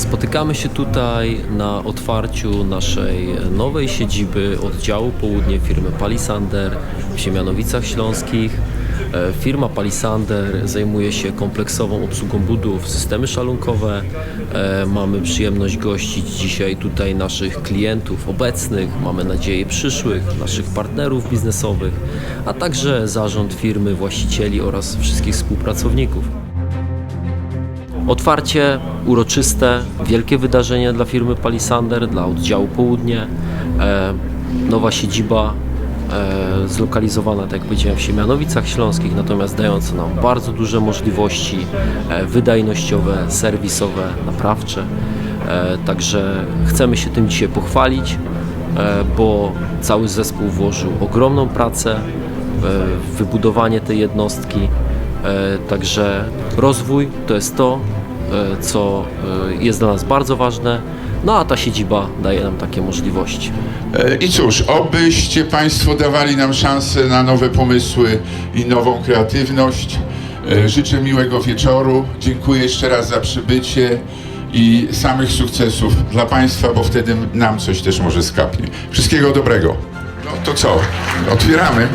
Spotykamy się tutaj na otwarciu naszej nowej siedziby oddziału południe firmy Palisander w Siemianowicach Śląskich. E, Firma Palisander zajmuje się kompleksową obsługą budów, systemy szalunkowe. E, Mamy przyjemność gościć dzisiaj tutaj naszych klientów obecnych, mamy nadzieję przyszłych, naszych partnerów biznesowych, a także zarząd firmy, właścicieli oraz wszystkich współpracowników. Otwarcie uroczyste, wielkie wydarzenie dla firmy Palisander, dla oddziału Południe. E, nowa siedziba e, zlokalizowana, tak jak powiedziałem, w Siemianowicach Śląskich, natomiast dająca nam bardzo duże możliwości e, wydajnościowe, serwisowe, naprawcze. Także chcemy się tym dzisiaj pochwalić, bo cały zespół włożył ogromną pracę w wybudowanie tej jednostki. Także rozwój to jest to, co e, jest dla nas bardzo ważne. No a ta siedziba daje nam takie możliwości. E, I cóż, obyście Państwo dawali nam szansę na nowe pomysły i nową kreatywność. E, Życzę miłego wieczoru. Dziękuję jeszcze raz za przybycie i samych sukcesów dla Państwa, bo wtedy nam coś też może skapnie. Wszystkiego dobrego. No to co? Otwieramy.